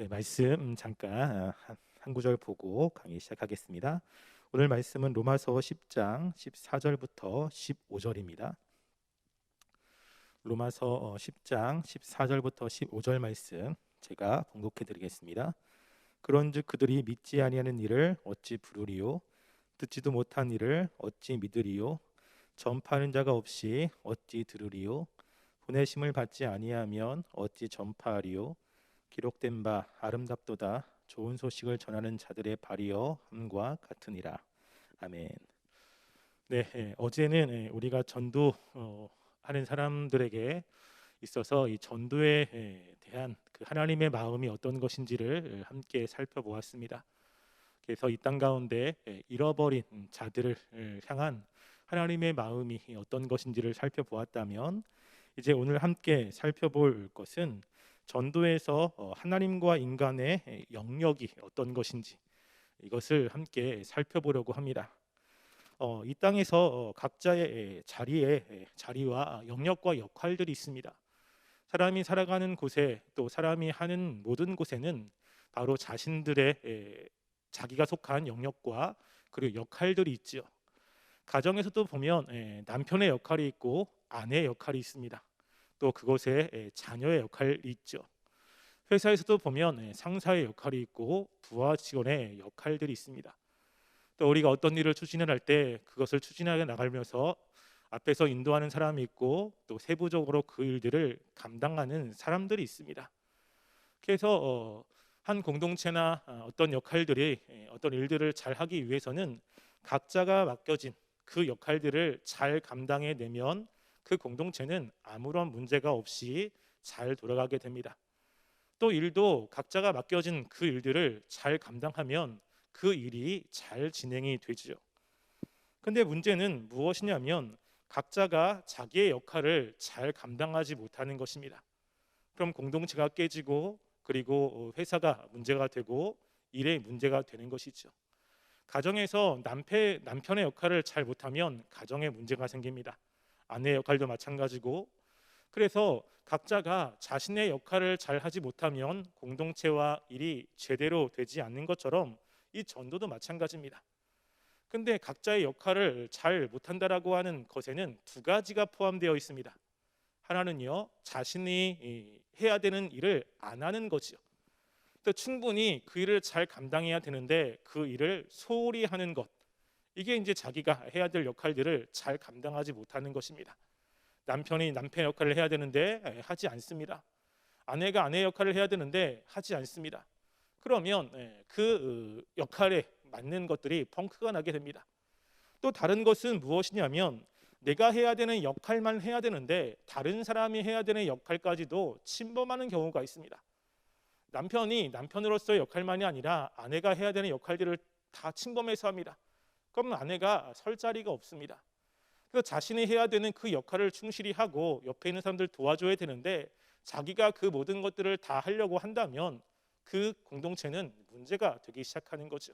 네, 말씀 잠깐 아, 한, 한 구절 보고 강의 시작하겠습니다. 오늘 말씀은 로마서 10장 14절부터 15절입니다. 로마서 어, 10장 14절부터 15절 말씀 제가 봉독해 드리겠습니다. 그런즉 그들이 믿지 아니하는 일을 어찌 부르리요 듣지도 못한 일을 어찌 믿으리요 전파하는 자가 없이 어찌 들으리요 보내심을 받지 아니하면 어찌 전파하리요 기록된 바 아름답도다 좋은 소식을 전하는 자들의 발이여 함과 같으니라 아멘. 네 예, 어제는 예, 우리가 전도 어, 하는 사람들에게 있어서 이 전도에 예, 대한 그 하나님의 마음이 어떤 것인지를 예, 함께 살펴보았습니다. 그래서 이 땅 가운데 예, 잃어버린 자들을 예, 향한 하나님의 마음이 어떤 것인지를 살펴보았다면 이제 오늘 함께 살펴볼 것은 전도에서 어, 하나님과 인간의 영역이 어떤 것인지 이것을 함께 살펴보려고 합니다. 어, 이 땅에서 어, 각자의 자리에 자리와 영역과 역할들이 있습니다. 사람이 살아가는 곳에 또 사람이 하는 모든 곳에는 바로 자신들의 자기가 속한 영역과 그리고 역할들이 있죠. 가정에서도 보면 남편의 역할이 있고 아내의 역할이 있습니다. 또 그곳에 자녀의 역할이 있죠. 회사에서도 보면 상사의 역할이 있고 부하 직원의 역할들이 있습니다. 또 우리가 어떤 일을 추진을 할 때 그것을 추진하게 나가면서 앞에서 인도하는 사람이 있고 또 세부적으로 그 일들을 감당하는 사람들이 있습니다. 그래서 어, 한 공동체나 어, 어떤 역할들이 어떤 일들을 잘 하기 위해서는 각자가 맡겨진 그 역할들을 잘 감당해 내면 그 공동체는 아무런 문제가 없이 잘 돌아가게 됩니다. 또 일도 각자가 맡겨진 그 일들을 잘 감당하면 그 일이 잘 진행이 되지요. 근데 문제는 무엇이냐면 각자가 자기의 역할을 잘 감당하지 못하는 것입니다. 그럼 공동체가 깨지고 그리고 회사가 문제가 되고 일에 문제가 되는 것이죠. 가정에서 남편 남편의 역할을 잘 못하면 가정에 문제가 생깁니다. 아내의 역할도 마찬가지고 그래서 각자가 자신의 역할을 잘 하지 못하면 공동체와 일이 제대로 되지 않는 것처럼 이 전도도 마찬가지입니다. 근데 각자의 역할을 잘 못한다라고 하는 것에는 두 가지가 포함되어 있습니다. 하나는요 자신이 해야 되는 일을 안 하는 거지요. 또 충분히 그 일을 잘 감당해야 되는데 그 일을 소홀히 하는 것 이게 이제 자기가 해야 될 역할들을 잘 감당하지 못하는 것입니다. 남편이 남편 역할을 해야 되는데 하지 않습니다. 아내가 아내 역할을 해야 되는데 하지 않습니다. 그러면 그 어, 역할에 맞는 것들이 펑크가 나게 됩니다. 또 다른 것은 무엇이냐면 내가 해야 되는 역할만 해야 되는데 다른 사람이 해야 되는 역할까지도 침범하는 경우가 있습니다. 남편이 남편으로서의 역할만이 아니라 아내가 해야 되는 역할들을 다 침범해서 합니다. 그럼 아내가 설 자리가 없습니다. 그래서 자신이 해야 되는 그 역할을 충실히 하고 옆에 있는 사람들 도와줘야 되는데 자기가 그 모든 것들을 다 하려고 한다면 그 공동체는 문제가 되기 시작하는 거죠.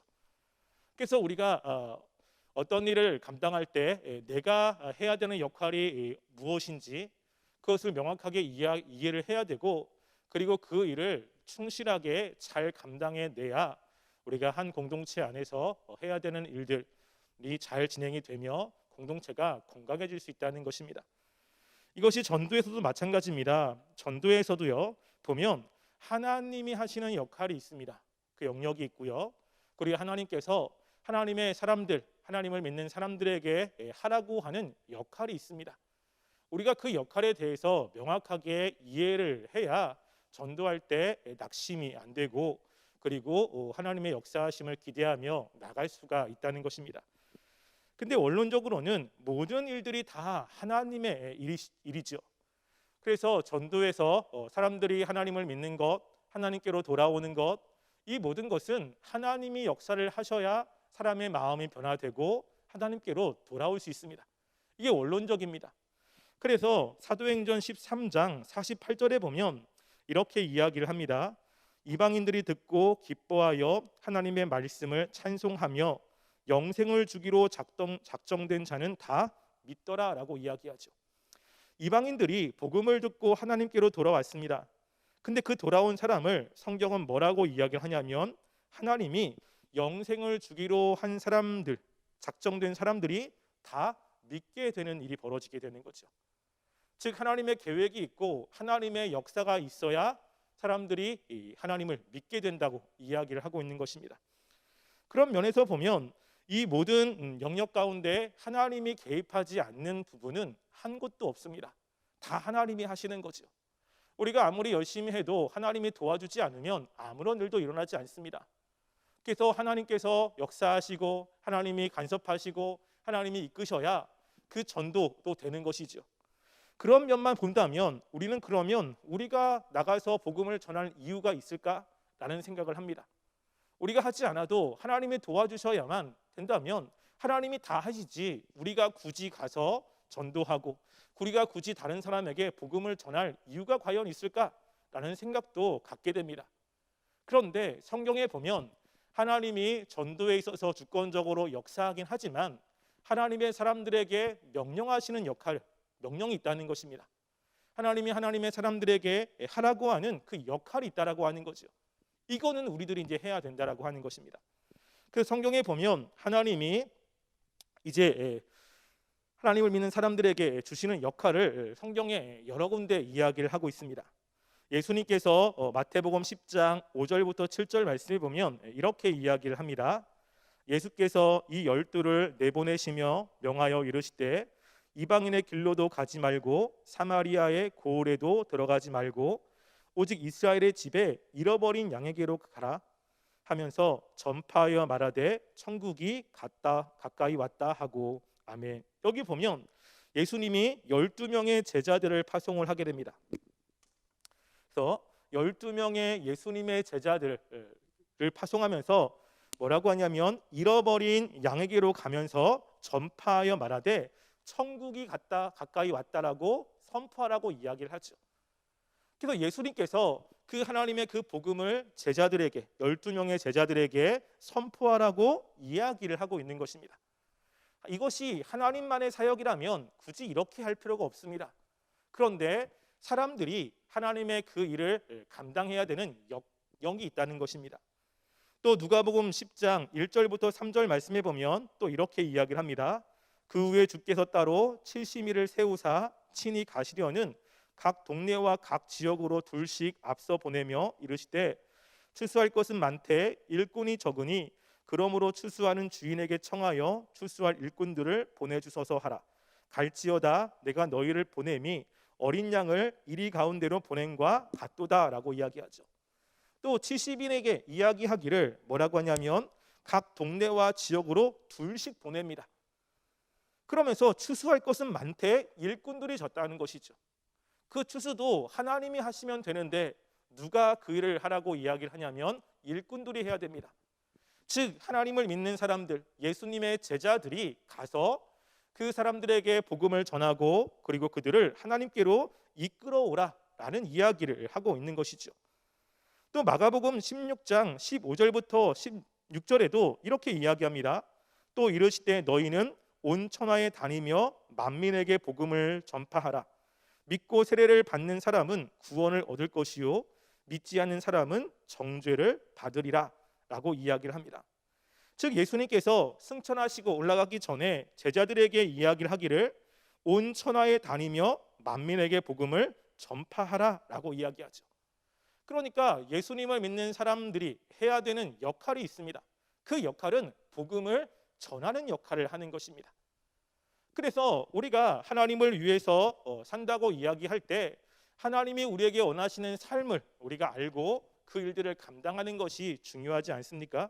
그래서 우리가 어, 어떤 일을 감당할 때 내가 해야 되는 역할이 무엇인지 그것을 명확하게 이해를 해야 되고 그리고 그 일을 충실하게 잘 감당해 내야 우리가 한 공동체 안에서 해야 되는 일들이 잘 진행이 되며 공동체가 건강해질 수 있다는 것입니다. 이것이 전도에서도 마찬가지입니다. 전도에서도요 보면 하나님이 하시는 역할이 있습니다. 그 영역이 있고요. 그리고 하나님께서 하나님의 사람들, 하나님을 믿는 사람들에게 하라고 하는 역할이 있습니다. 우리가 그 역할에 대해서 명확하게 이해를 해야 전도할 때 낙심이 안 되고 그리고 하나님의 역사하심을 기대하며 나갈 수가 있다는 것입니다. 근데 원론적으로는 모든 일들이 다 하나님의 일이 죠. 그래서 전도에서 어, 사람들이 하나님을 믿는 것, 하나님께로 돌아오는 것, 이 모든 것은 하나님이 역사를 하셔야 사람의 마음이 변화되고 하나님께로 돌아올 수 있습니다. 이게 원론적입니다. 그래서 사도행전 13장 48절에 보면 이렇게 이야기를 합니다. 이방인들이 듣고 기뻐하여 하나님의 말씀을 찬송하며 영생을 주기로 작정, 작정된 자는 다 믿더라라고 이야기하죠. 이방인들이 복음을 듣고 하나님께로 돌아왔습니다. 근데 그 돌아온 사람을 성경은 뭐라고 이야기를 하냐면 하나님이 영생을 주기로 한 사람들, 작정된 사람들이 다 믿게 되는 일이 벌어지게 되는 거죠. 즉 하나님의 계획이 있고 하나님의 역사가 있어야 사람들이 이 하나님을 믿게 된다고 이야기를 하고 있는 것입니다. 그런 면에서 보면 이 모든 음, 영역 가운데 하나님이 개입하지 않는 부분은 한 곳도 없습니다. 다 하나님이 하시는 거죠. 우리가 아무리 열심히 해도 하나님이 도와주지 않으면 아무런 일도 일어나지 않습니다. 그래서 하나님께서 역사하시고 하나님이 간섭하시고 하나님이 이끄셔야 그 전도도 되는 것이죠. 그런 면만 본다면 우리는 그러면 우리가 나가서 복음을 전할 이유가 있을까라는 생각을 합니다. 우리가 하지 않아도 하나님이 도와주셔야만 된다면 하나님이 다 하시지 우리가 굳이 가서 전도하고 우리가 굳이 다른 사람에게 복음을 전할 이유가 과연 있을까라는 생각도 갖게 됩니다. 그런데 성경에 보면 하나님이 전도에 있어서 주권적으로 역사하긴 하지만 하나님의 사람들에게 명령하시는 역할, 명령이 있다는 것입니다. 하나님이 하나님의 사람들에게 하라고 하는 그 역할이 있다라고 하는 거죠. 이거는 우리들이 이제 해야 된다라고 하는 것입니다. 그 성경에 보면 하나님이 이제 하나님을 믿는 사람들에게 주시는 역할을 성경에 여러 군데 이야기를 하고 있습니다. 예수님께서 어, 마태복음 10장 5절부터 7절 말씀을 보면 이렇게 이야기를 합니다. 예수께서 이 열두를 내보내시며 명하여 이르시되 이방인의 길로도 가지 말고 사마리아의 고을에도 들어가지 말고 오직 이스라엘의 집에 잃어버린 양에게로 가라 하면서 전파하여 말하되 천국이 갔다 가까이 왔다 하고 아멘. 여기 보면 예수님이 12명의 제자들을 파송을 하게 됩니다. 그래서 12명의 예수님의 제자들을 파송하면서 뭐라고 하냐면 잃어버린 양에게로 가면서 전파하여 말하되 천국이 갔다 가까이 왔다라고 선포하라고 이야기를 하죠. 그래서 예수님께서 그 하나님의 그 복음을 제자들에게 12명의 제자들에게 선포하라고 이야기를 하고 있는 것입니다. 이것이 하나님만의 사역이라면 굳이 이렇게 할 필요가 없습니다. 그런데 사람들이 하나님의 그 일을 감당해야 되는 역량이 있다는 것입니다. 또 누가복음 10장 1절부터 3절 말씀해 보면 또 이렇게 이야기를 합니다. 그 후에 주께서 따로 70일을 세우사 친히 가시려는 각 동네와 각 지역으로 둘씩 앞서 보내며 이르시되 추수할 것은 많되 일꾼이 적으니 그러므로 추수하는 주인에게 청하여 추수할 일꾼들을 보내주소서 하라. 갈지어다 내가 너희를 보냄이 어린 양을 이리 가운데로 보낸과 같도다라고 이야기하죠. 또 70인에게 이야기하기를 뭐라고 하냐면 각 동네와 지역으로 둘씩 보냅니다. 그러면서 추수할 것은 많되 일꾼들이 적다는 것이죠. 그 추수도 하나님이 하시면 되는데 누가 그 일을 하라고 이야기를 하냐면 일꾼들이 해야 됩니다. 즉 하나님을 믿는 사람들, 예수님의 제자들이 가서 그 사람들에게 복음을 전하고 그리고 그들을 하나님께로 이끌어오라라는 이야기를 하고 있는 것이죠. 또 마가복음 16장 15절부터 16절에도 이렇게 이야기합니다. 또 이르시되 너희는 온 천하에 다니며 만민에게 복음을 전파하라. 믿고 세례를 받는 사람은 구원을 얻을 것이요 믿지 않는 사람은 정죄를 받으리라라고 이야기를 합니다. 즉 예수님께서 승천하시고 올라가기 전에 제자들에게 이야기를 하기를 온 천하에 다니며 만민에게 복음을 전파하라라고 이야기하죠. 그러니까 예수님을 믿는 사람들이 해야 되는 역할이 있습니다. 그 역할은 복음을 전하는 역할을 하는 것입니다. 그래서 우리가 하나님을 위해서 어, 산다고 이야기할 때 하나님이 우리에게 원하시는 삶을 우리가 알고 그 일들을 감당하는 것이 중요하지 않습니까?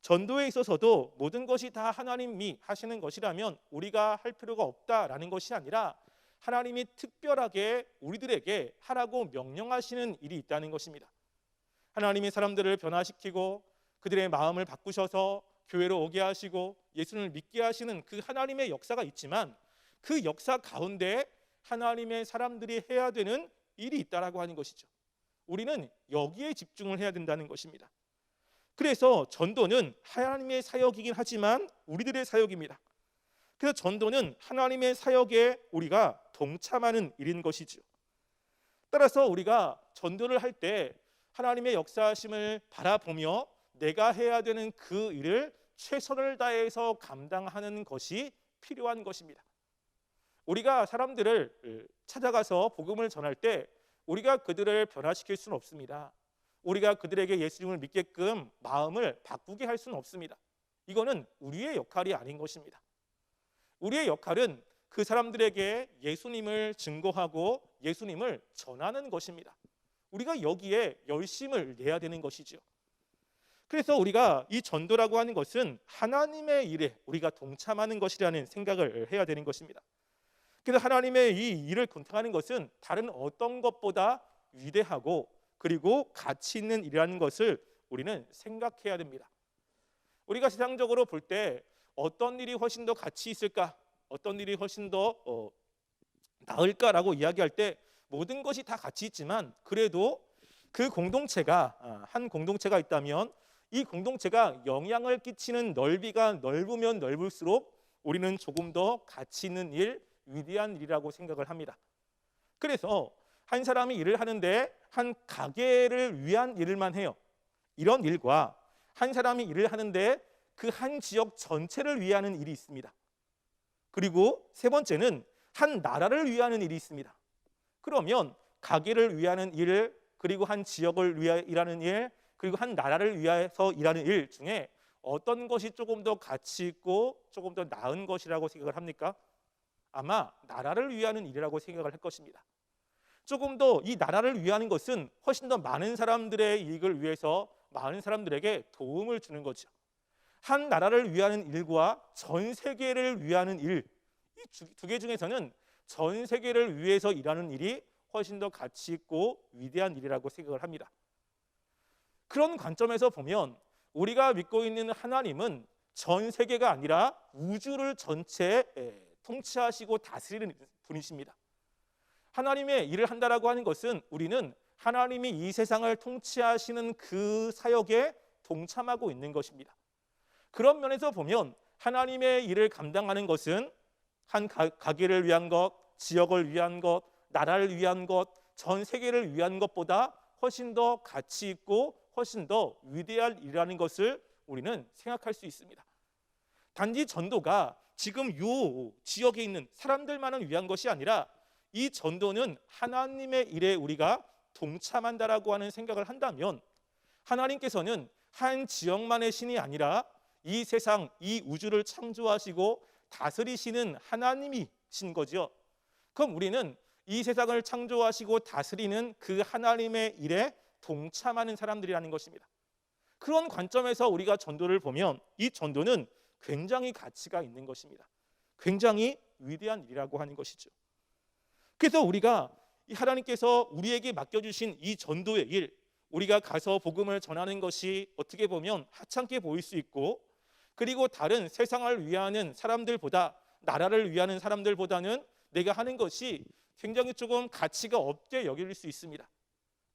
전도에 있어서도 모든 것이 다 하나님이 하시는 것이라면 우리가 할 필요가 없다라는 것이 아니라 하나님이 특별하게 우리들에게 하라고 명령하시는 일이 있다는 것입니다. 하나님이 사람들을 변화시키고 그들의 마음을 바꾸셔서 교회로 오게 하시고 예수를 믿게 하시는 그 하나님의 역사가 있지만 그 역사 가운데 하나님의 사람들이 해야 되는 일이 있다라고 하는 것이죠. 우리는 여기에 집중을 해야 된다는 것입니다. 그래서 전도는 하나님의 사역이긴 하지만 우리들의 사역입니다. 그래서 전도는 하나님의 사역에 우리가 동참하는 일인 것이죠. 따라서 우리가 전도를 할 때 하나님의 역사하심을 바라보며 내가 해야 되는 그 일을 최선을 다해서 감당하는 것이 필요한 것입니다. 우리가 사람들을 찾아가서 복음을 전할 때 우리가 그들을 변화시킬 수는 없습니다. 우리가 그들에게 예수님을 믿게끔 마음을 바꾸게 할 수는 없습니다. 이거는 우리의 역할이 아닌 것입니다. 우리의 역할은 그 사람들에게 예수님을 증거하고 예수님을 전하는 것입니다. 우리가 여기에 열심을 내야 되는 것이죠. 그래서 우리가 이 전도라고 하는 것은 하나님의 일에 우리가 동참하는 것이라는 생각을 해야 되는 것입니다. 그래서 하나님의 이 일을 군탕하는 것은 다른 어떤 것보다 위대하고 그리고 가치 있는 일이라는 것을 우리는 생각해야 됩니다. 우리가 세상적으로 볼 때 어떤 일이 훨씬 더 가치 있을까? 어떤 일이 훨씬 더 어, 나을까라고 이야기할 때 모든 것이 다 가치 있지만 그래도 그 공동체가 아, 한 공동체가 있다면 이 공동체가 영향을 끼치는 넓이가 넓으면 넓을수록 우리는 조금 더 가치 있는 일, 위대한 일이라고 생각을 합니다. 그래서 한 사람이 일을 하는데 한 가게를 위한 일을만 해요. 이런 일과 한 사람이 일을 하는데 그 한 지역 전체를 위하는 일이 있습니다. 그리고 세 번째는 한 나라를 위하는 일이 있습니다. 그러면 가게를 위하는 일, 그리고 한 지역을 위하 일하는 일, 그리고 한 나라를 위해서 일하는 일 중에 어떤 것이 조금 더 가치 있고 조금 더 나은 것이라고 생각을 합니까? 아마 나라를 위하는 일이라고 생각을 할 것입니다. 조금 더 이 나라를 위하는 것은 훨씬 더 많은 사람들의 이익을 위해서 많은 사람들에게 도움을 주는 거죠. 한 나라를 위하는 일과 전 세계를 위하는 일, 이 두 개 중에서는 전 세계를 위해서 일하는 일이 훨씬 더 가치 있고 위대한 일이라고 생각을 합니다. 그런 관점에서 보면 우리가 믿고 있는 하나님은 전 세계가 아니라 우주를 전체 통치하시고 다스리는 분이십니다. 하나님의 일을 한다라고 하는 것은 우리는 하나님이 이 세상을 통치하시는 그 사역에 동참하고 있는 것입니다. 그런 면에서 보면 하나님의 일을 감당하는 것은 한 가, 가게를 위한 것, 지역을 위한 것, 나라를 위한 것, 전 세계를 위한 것보다 훨씬 더 가치 있고 훨씬 더 위대한 일이라는 것을 우리는 생각할 수 있습니다. 단지 전도가 지금 요 지역에 있는 사람들만을 위한 것이 아니라 이 전도는 하나님의 일에 우리가 동참한다라고 하는 생각을 한다면 하나님께서는 한 지역만의 신이 아니라 이 세상, 이 우주를 창조하시고 다스리시는 하나님이신 거죠. 그럼 우리는 이 세상을 창조하시고 다스리는 그 하나님의 일에 동참하는 사람들이라는 것입니다. 그런 관점에서 우리가 전도를 보면 이 전도는 굉장히 가치가 있는 것입니다. 굉장히 위대한 일이라고 하는 것이죠. 그래서 우리가 이 하나님께서 우리에게 맡겨주신 이 전도의 일, 우리가 가서 복음을 전하는 것이 어떻게 보면 하찮게 보일 수 있고, 그리고 다른 세상을 위하는 사람들보다 나라를 위하는 사람들보다는 내가 하는 것이 굉장히 조금 가치가 없게 여길 수 있습니다.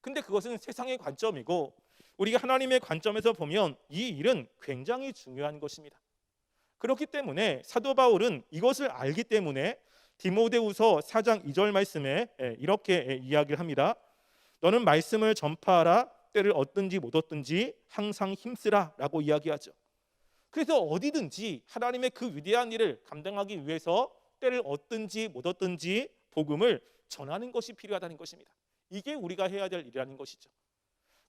근데 그것은 세상의 관점이고 우리가 하나님의 관점에서 보면 이 일은 굉장히 중요한 것입니다. 그렇기 때문에 사도 바울은 이것을 알기 때문에 디모데후서 4장 2절 말씀에 예, 이렇게 예, 이야기를 합니다. 너는 말씀을 전파하라 때를 얻든지 못 얻든지 항상 힘쓰라라고 이야기하죠. 그래서 어디든지 하나님의 그 위대한 일을 감당하기 위해서 때를 얻든지 못 얻든지 복음을 전하는 것이 필요하다는 것입니다. 이게 우리가 해야 될 일이라는 것이죠.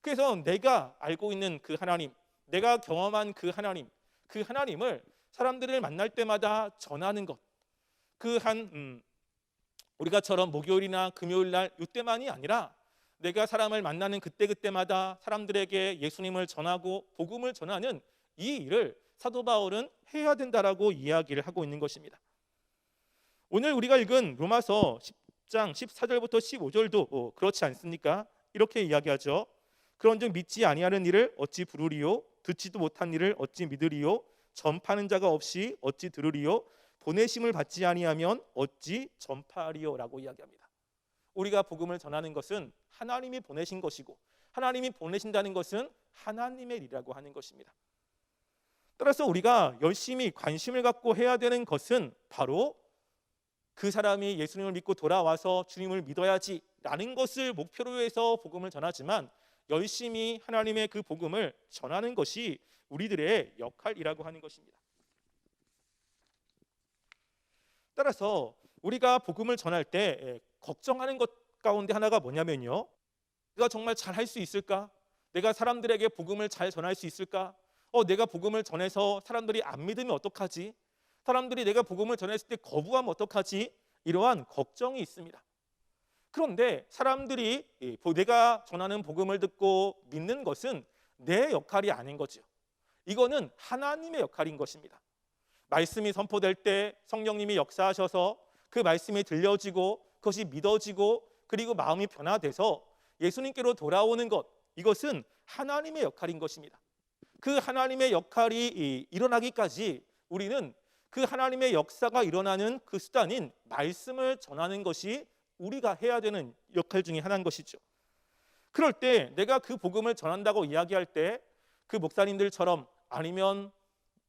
그래서 내가 알고 있는 그 하나님, 내가 경험한 그 하나님, 그 하나님을 사람들을 만날 때마다 전하는 것. 그한 음, 우리가처럼 목요일이나 금요일 날 이때만이 아니라 내가 사람을 만나는 그때 그때마다 사람들에게 예수님을 전하고 복음을 전하는 이 일을 사도 바울은 해야 된다라고 이야기를 하고 있는 것입니다. 오늘 우리가 읽은 로마서 10장 14절부터 15절도 어, 그렇지 않습니까? 이렇게 이야기하죠. 그런즉 믿지 아니하는 일을 어찌 부르리요? 듣지도 못한 일을 어찌 믿으리요? 전파하는 자가 없이 어찌 들으리요? 보내심을 받지 아니하면 어찌 전파하리요라고 이야기합니다. 우리가 복음을 전하는 것은 하나님이 보내신 것이고 하나님이 보내신다는 것은 하나님의 일이라고 하는 것입니다. 따라서 우리가 열심히 관심을 갖고 해야 되는 것은 바로 그 사람이 예수님을 믿고 돌아와서 주님을 믿어야지라는 라는 것을 목표로 해서 복음을 전하지만 열심히 하나님의 그 복음을 전하는 것이 우리들의 역할이라고 하는 것입니다. 따라서 우리가 복음을 전할 때 예, 걱정하는 것 가운데 하나가 뭐냐면요. 내가 정말 잘 할 수 있을까? 내가 사람들에게 복음을 잘 전할 수 있을까? 어, 내가 복음을 전해서 사람들이 안 믿으면 어떡하지? 사람들이 내가 복음을 전했을 때 거부하면 어떡하지? 이러한 걱정이 있습니다. 그런데 사람들이 내가 전하는 복음을 듣고 믿는 것은 내 역할이 아닌 거죠. 이거는 하나님의 역할인 것입니다. 말씀이 선포될 때 성령님이 역사하셔서 그 말씀이 들려지고 그것이 믿어지고 그리고 마음이 변화돼서 예수님께로 돌아오는 것 이것은 하나님의 역할인 것입니다. 그 하나님의 역할이 이- 일어나기까지 우리는 그 하나님의 역사가 일어나는 그 수단인 말씀을 전하는 것이 우리가 해야 되는 역할 중에 하나인 것이죠. 그럴 때 내가 그 복음을 전한다고 이야기할 때 그 목사님들처럼 아니면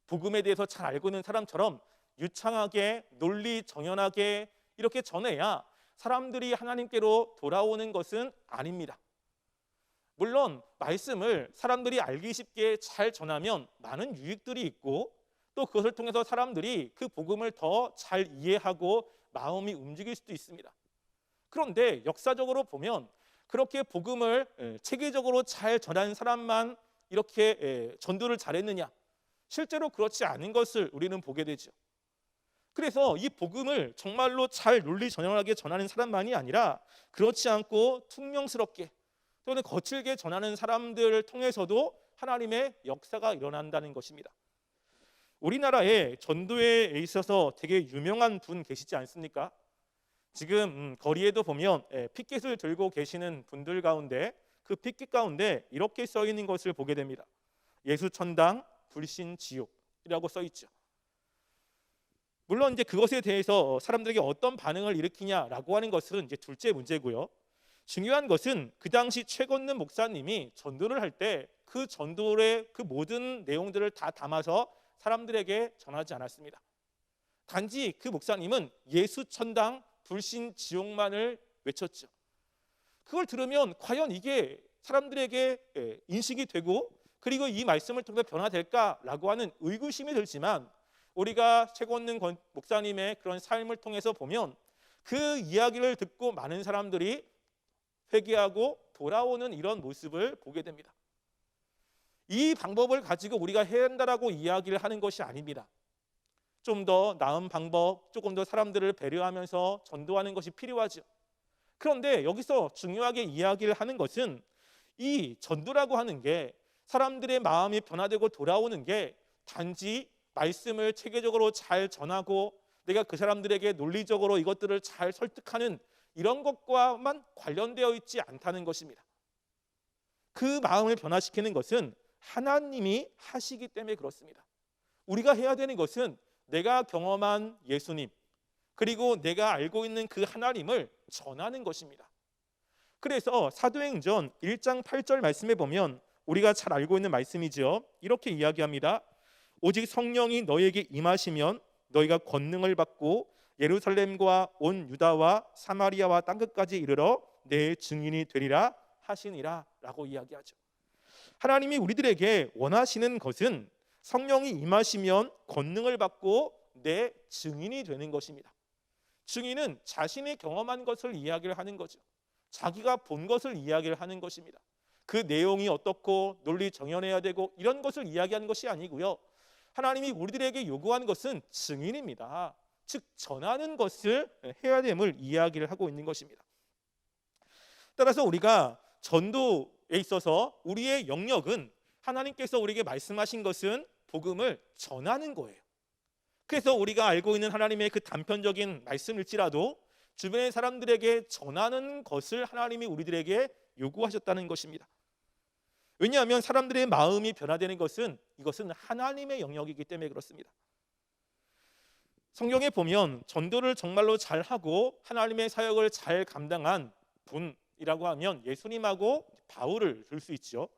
복음에 대해서 잘 알고 있는 사람처럼 유창하게 논리 정연하게 이렇게 전해야 사람들이 하나님께로 돌아오는 것은 아닙니다. 물론 말씀을 사람들이 알기 쉽게 잘 전하면 많은 유익들이 있고 또 그것을 통해서 사람들이 그 복음을 더 잘 이해하고 마음이 움직일 수도 있습니다. 그런데 역사적으로 보면 그렇게 복음을 에, 체계적으로 잘 전하는 사람만 이렇게 에, 전도를 잘했느냐? 실제로 그렇지 않은 것을 우리는 보게 되죠. 그래서 이 복음을 정말로 잘 논리 전형하게 전하는 사람만이 아니라 그렇지 않고 퉁명스럽게 또는 거칠게 전하는 사람들을 통해서도 하나님의 역사가 일어난다는 것입니다. 우리나라에 전도에 있어서 되게 유명한 분 계시지 않습니까? 지금 음, 거리에도 보면 예, 피켓을 들고 계시는 분들 가운데 그 피켓 가운데 이렇게 써 있는 것을 보게 됩니다. 예수 천당 불신 지옥이라고 써 있죠. 물론 이제 그것에 대해서 사람들에게 어떤 반응을 일으키냐라고 하는 것은 이제 둘째 문제고요. 중요한 것은 그 당시 최건는 목사님이 전도를 할 때 그 전도의 그 모든 내용들을 다 담아서 사람들에게 전하지 않았습니다. 단지 그 목사님은 예수 천당 불신 지옥만을 외쳤죠. 그걸 들으면 과연 이게 사람들에게 예, 인식이 되고 그리고 이 말씀을 통해 변화될까라고 하는 의구심이 들지만 우리가 권- 목사님의 그런 삶을 통해서 보면 그 이야기를 듣고 많은 사람들이 회개하고 돌아오는 이런 모습을 보게 됩니다. 이 방법을 가지고 우리가 해야 한다라고 이야기를 하는 것이 아닙니다. 좀 더 나은 방법, 조금 더 사람들을 배려하면서 전도하는 것이 필요하죠. 그런데 여기서 중요하게 이야기를 하는 것은 이 전도라고 하는 게 사람들의 마음이 변화되고 돌아오는 게 단지 말씀을 체계적으로 잘 전하고 내가 그 사람들에게 논리적으로 이것들을 잘 설득하는 이런 것과만 관련되어 있지 않다는 것입니다. 그 마음을 변화시키는 것은 하나님이 하시기 때문에 그렇습니다. 우리가 해야 되는 것은 내가 경험한 예수님 그리고 내가 알고 있는 그 하나님을 전하는 것입니다. 그래서 사도행전 1장 8절 말씀에 보면 우리가 잘 알고 있는 말씀이지요. 이렇게 이야기합니다. 오직 성령이 너에게 임하시면 너희가 권능을 받고 예루살렘과 온 유다와 사마리아와 땅 끝까지 이르러 내 증인이 되리라 하시니라라고 이야기하죠. 하나님이 우리들에게 원하시는 것은 성령이 임하시면 권능을 받고 내 증인이 되는 것입니다. 증인은 자신이 경험한 것을 이야기를 하는 거죠. 자기가 본 것을 이야기를 하는 것입니다. 그 내용이 어떻고 논리 정연해야 되고 이런 것을 이야기하는 것이 아니고요. 하나님이 우리들에게 요구하는 것은 증인입니다. 즉 전하는 것을 해야 됨을 이야기를 하고 있는 것입니다. 따라서 우리가 전도에 있어서 우리의 영역은 하나님께서 우리에게 말씀하신 것은 복음을 전하는 거예요. 그래서 우리가 알고 있는 하나님의 그 단편적인 말씀일지라도 주변의 사람들에게 전하는 것을 하나님이 우리들에게 요구하셨다는 것입니다. 왜냐하면 사람들의 마음이 변화되는 것은 이것은 하나님의 영역이기 때문에 그렇습니다. 성경에 보면 전도를 정말로 잘하고 하나님의 사역을 잘 감당한 분 이라고 하면 예수님하고 바울을 들 수 있죠.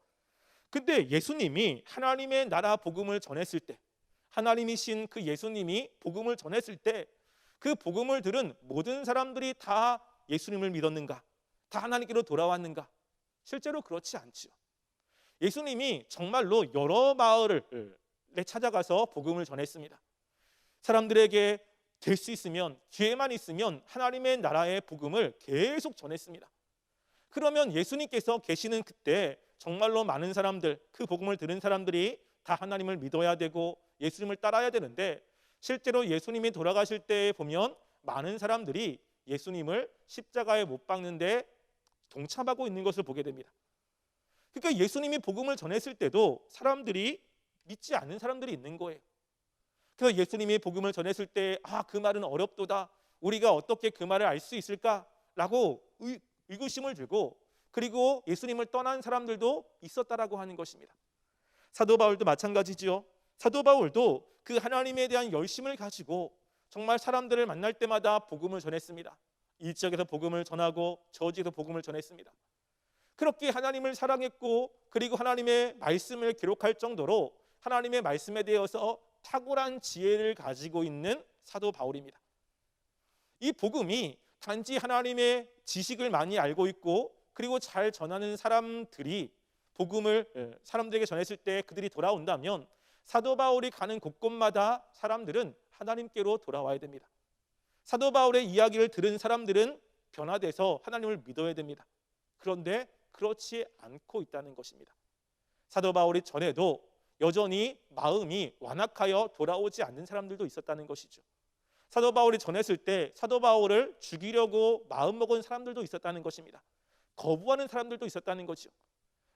근데 예수님이 하나님의 나라 복음을 전했을 때 하나님이신 그 예수님이 복음을 전했을 때 그 복음을 들은 모든 사람들이 다 예수님을 믿었는가? 다 하나님께로 돌아왔는가? 실제로 그렇지 않지요. 예수님이 정말로 여러 마을을 찾아가서 복음을 전했습니다. 사람들에게 될 수 있으면 기회만 있으면 하나님의 나라의 복음을 계속 전했습니다. 그러면 예수님께서 계시는 그때 정말로 많은 사람들 그 복음을 들은 사람들이 다 하나님을 믿어야 되고 예수님을 따라야 되는데 실제로 예수님이 돌아가실 때 보면 많은 사람들이 예수님을 십자가에 못 박는데 동참하고 있는 것을 보게 됩니다. 그러니까 예수님이 복음을 전했을 때도 사람들이 믿지 않는 사람들이 있는 거예요. 그래서 예수님이 복음을 전했을 때 아 그 말은 어렵도다. 우리가 어떻게 그 말을 알 수 있을까라고 의, 의구심을 들고 그리고 예수님을 떠난 사람들도 있었다라고 하는 것입니다. 사도 바울도 마찬가지지요. 사도 바울도 그 하나님에 대한 열심을 가지고 정말 사람들을 만날 때마다 복음을 전했습니다. 이 지역에서 복음을 전하고 저 지역에서 복음을 전했습니다. 그렇게 하나님을 사랑했고 그리고 하나님의 말씀을 기록할 정도로 하나님의 말씀에 대해서 탁월한 지혜를 가지고 있는 사도 바울입니다. 이 복음이 단지 하나님의 지식을 많이 알고 있고 그리고 잘 전하는 사람들이 복음을 사람들에게 전했을 때 그들이 돌아온다면 사도 바울이 가는 곳곳마다 사람들은 하나님께로 돌아와야 됩니다. 사도 바울의 이야기를 들은 사람들은 변화돼서 하나님을 믿어야 됩니다. 그런데 그렇지 않고 있다는 것입니다. 사도 바울이 전에도 여전히 마음이 완악하여 돌아오지 않는 사람들도 있었다는 것이죠. 사도 바울이 전했을 때 사도 바울을 죽이려고 마음먹은 사람들도 있었다는 것입니다. 거부하는 사람들도 있었다는 거죠.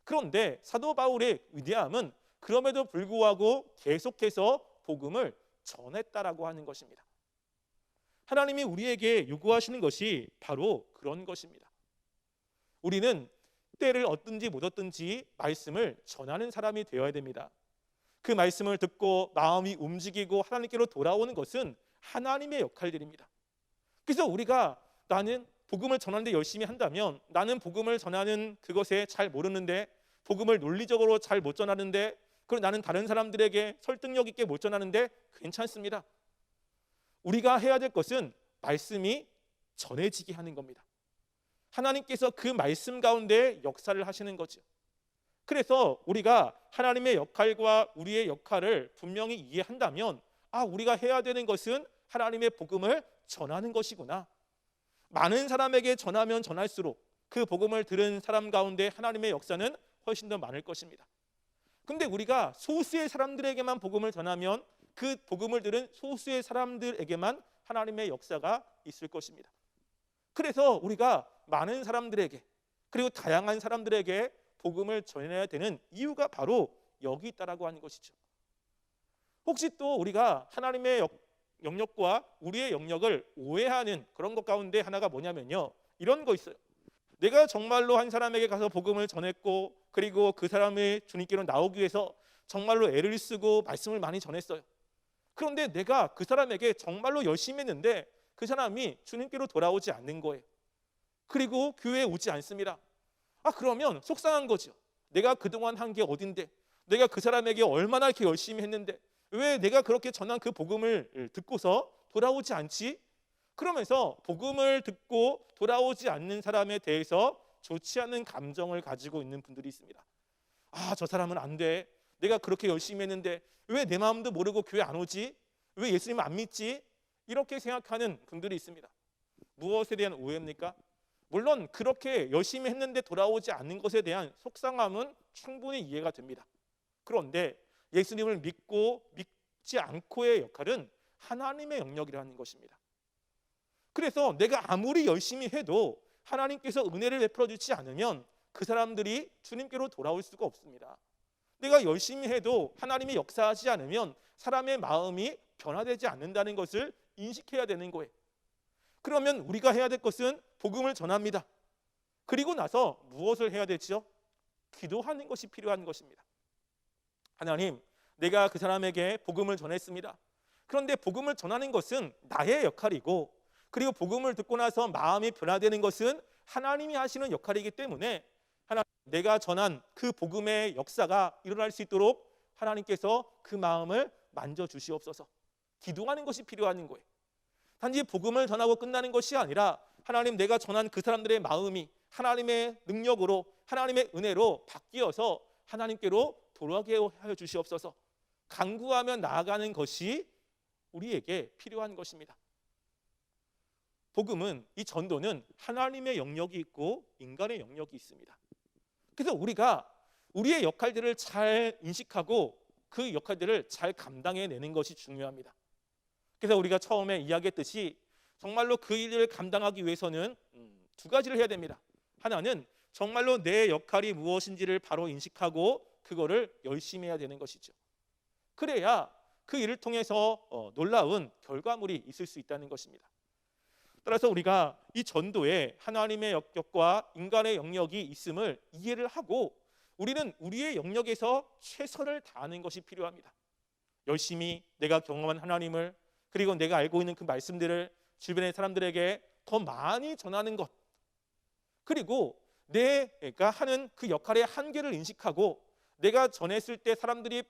그런데 사도 바울의 위대함은 그럼에도 불구하고 계속해서 복음을 전했다라고 하는 것입니다. 하나님이 우리에게 요구하시는 것이 바로 그런 것입니다. 우리는 때를 얻든지 못 얻든지 말씀을 전하는 사람이 되어야 됩니다. 그 말씀을 듣고 마음이 움직이고 하나님께로 돌아오는 것은 하나님의 역할들입니다. 그래서 우리가 나는 복음을 전하는데 열심히 한다면 나는 복음을 전하는 그것에 잘 모르는데 복음을 논리적으로 잘 못 전하는데 그리고 나는 다른 사람들에게 설득력 있게 못 전하는데 괜찮습니다. 우리가 해야 될 것은 말씀이 전해지게 하는 겁니다. 하나님께서 그 말씀 가운데 역사를 하시는 거죠. 그래서 우리가 하나님의 역할과 우리의 역할을 분명히 이해한다면 아 우리가 해야 되는 것은 하나님의 복음을 전하는 것이구나. 많은 사람에게 전하면 전할수록 그 복음을 들은 사람 가운데 하나님의 역사는 훨씬 더 많을 것입니다. 근데 우리가 소수의 사람들에게만 복음을 전하면 그 복음을 들은 소수의 사람들에게만 하나님의 역사가 있을 것입니다. 그래서 우리가 많은 사람들에게 그리고 다양한 사람들에게 복음을 전해야 되는 이유가 바로 여기 있다라고 하는 것이죠. 혹시 또 우리가 하나님의 역, 영역과 우리의 영역을 오해하는 그런 것 가운데 하나가 뭐냐면요. 이런 거 있어요. 내가 정말로 한 사람에게 가서 복음을 전했고 그리고 그 사람이 주님께로 나오기 위해서 정말로 애를 쓰고 말씀을 많이 전했어요. 그런데 내가 그 사람에게 정말로 열심히 했는데 그 사람이 주님께로 돌아오지 않는 거예요. 그리고 교회에 오지 않습니다. 아 그러면 속상한 거죠. 내가 그동안 한 게 어딘데 내가 그 사람에게 얼마나 이렇게 열심히 했는데 왜 내가 그렇게 전한 그 복음을 듣고서 돌아오지 않지? 그러면서 복음을 듣고 돌아오지 않는 사람에 대해서 좋지 않은 감정을 가지고 있는 분들이 있습니다. 아, 저 사람은 안 돼. 내가 그렇게 열심히 했는데 왜 내 마음도 모르고 교회 안 오지? 왜 예수님 안 믿지? 이렇게 생각하는 분들이 있습니다. 무엇에 대한 오해입니까? 물론 그렇게 열심히 했는데 돌아오지 않는 것에 대한 속상함은 충분히 이해가 됩니다. 그런데 예수님을 믿고 믿지 않고의 역할은 하나님의 영역이라는 것입니다. 그래서 내가 아무리 열심히 해도 하나님께서 은혜를 베풀어 주지 않으면 그 사람들이 주님께로 돌아올 수가 없습니다. 내가 열심히 해도 하나님이 역사하지 않으면 사람의 마음이 변화되지 않는다는 것을 인식해야 되는 거예요. 그러면 우리가 해야 될 것은 복음을 전합니다. 그리고 나서 무엇을 해야 되죠? 기도하는 것이 필요한 것입니다. 하나님, 내가 그 사람에게 복음을 전했습니다. 그런데 복음을 전하는 것은 나의 역할이고 그리고 복음을 듣고 나서 마음이 변화되는 것은 하나님이 하시는 역할이기 때문에 하나님 내가 전한 그 복음의 역사가 일어날 수 있도록 하나님께서 그 마음을 만져 주시옵소서. 기도하는 것이 필요한 거예요. 단지 복음을 전하고 끝나는 것이 아니라 하나님 내가 전한 그 사람들의 마음이 하나님의 능력으로 하나님의 은혜로 바뀌어서 하나님께로 돌아가게 하여 주시옵소서. 간구하며 나아가는 것이 우리에게 필요한 것입니다. 복음은 이 전도는 하나님의 영역이 있고 인간의 영역이 있습니다. 그래서 우리가 우리의 역할들을 잘 인식하고 그 역할들을 잘 감당해 내는 것이 중요합니다. 그래서 우리가 처음에 이야기했듯이 정말로 그 일을 감당하기 위해서는 음, 두 가지를 해야 됩니다. 하나는 정말로 내 역할이 무엇인지를 바로 인식하고 그거를 열심히 해야 되는 것이죠. 그래야 그 일을 통해서 어, 놀라운 결과물이 있을 수 있다는 것입니다. 따라서 우리가 이 전도에 하나님의 영역과 인간의 영역이 있음을 이해를 하고 우리는 우리의 영역에서 최선을 다하는 것이 필요합니다. 열심히 내가 경험한 하나님을 그리고 내가 알고 있는 그 말씀들을 주변의 사람들에게 더 많이 전하는 것. 그리고 내가 하는 그 역할의 한계를 인식하고 내가 전했을 때 사람들이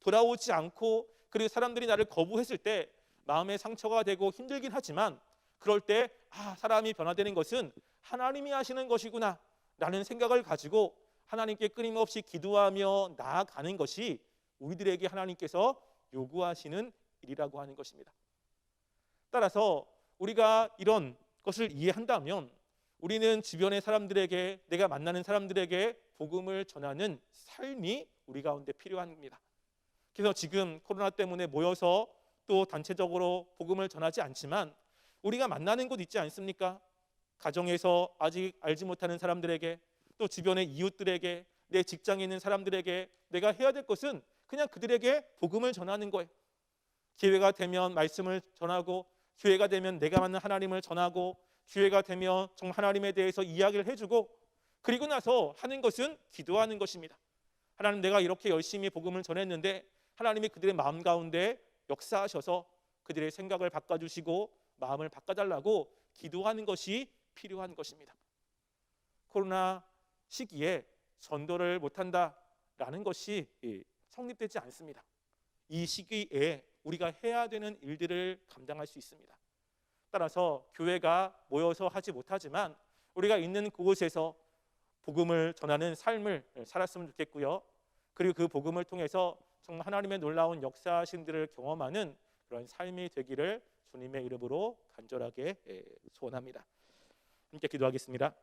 돌아오지 않고 그리고 사람들이 나를 거부했을 때 마음의 상처가 되고 힘들긴 하지만 그럴 때 아, 사람이 변화되는 것은 하나님이 하시는 것이구나 라는 생각을 가지고 하나님께 끊임없이 기도하며 나아가는 것이 우리들에게 하나님께서 요구하시는 일이라고 하는 것입니다. 따라서 우리가 이런 것을 이해한다면 우리는 주변의 사람들에게 내가 만나는 사람들에게 복음을 전하는 삶이 우리 가운데 필요합니다. 그래서 지금 코로나 때문에 모여서 또 단체적으로 복음을 전하지 않지만 우리가 만나는 곳 있지 않습니까? 가정에서 아직 알지 못하는 사람들에게 또 주변의 이웃들에게 내 직장에 있는 사람들에게 내가 해야 될 것은 그냥 그들에게 복음을 전하는 거예요. 기회가 되면 말씀을 전하고 기회가 되면 내가 만난 하나님을 전하고 기회가 되면 정말 하나님에 대해서 이야기를 해주고 그리고 나서 하는 것은 기도하는 것입니다. 하나님 내가 이렇게 열심히 복음을 전했는데 하나님이 그들의 마음 가운데 역사하셔서 그들의 생각을 바꿔주시고 마음을 바꿔달라고 기도하는 것이 필요한 것입니다. 코로나 시기에 전도를 못한다라는 것이 성립되지 않습니다. 이 시기에 우리가 해야 되는 일들을 감당할 수 있습니다. 따라서 교회가 모여서 하지 못하지만 우리가 있는 그곳에서 복음을 전하는 삶을 살았으면 좋겠고요. 그리고 그 복음을 통해서 정말 하나님의 놀라운 역사심들을 경험하는 그런 삶이 되기를 주님의 이름으로 간절하게 소원합니다. 함께 기도하겠습니다.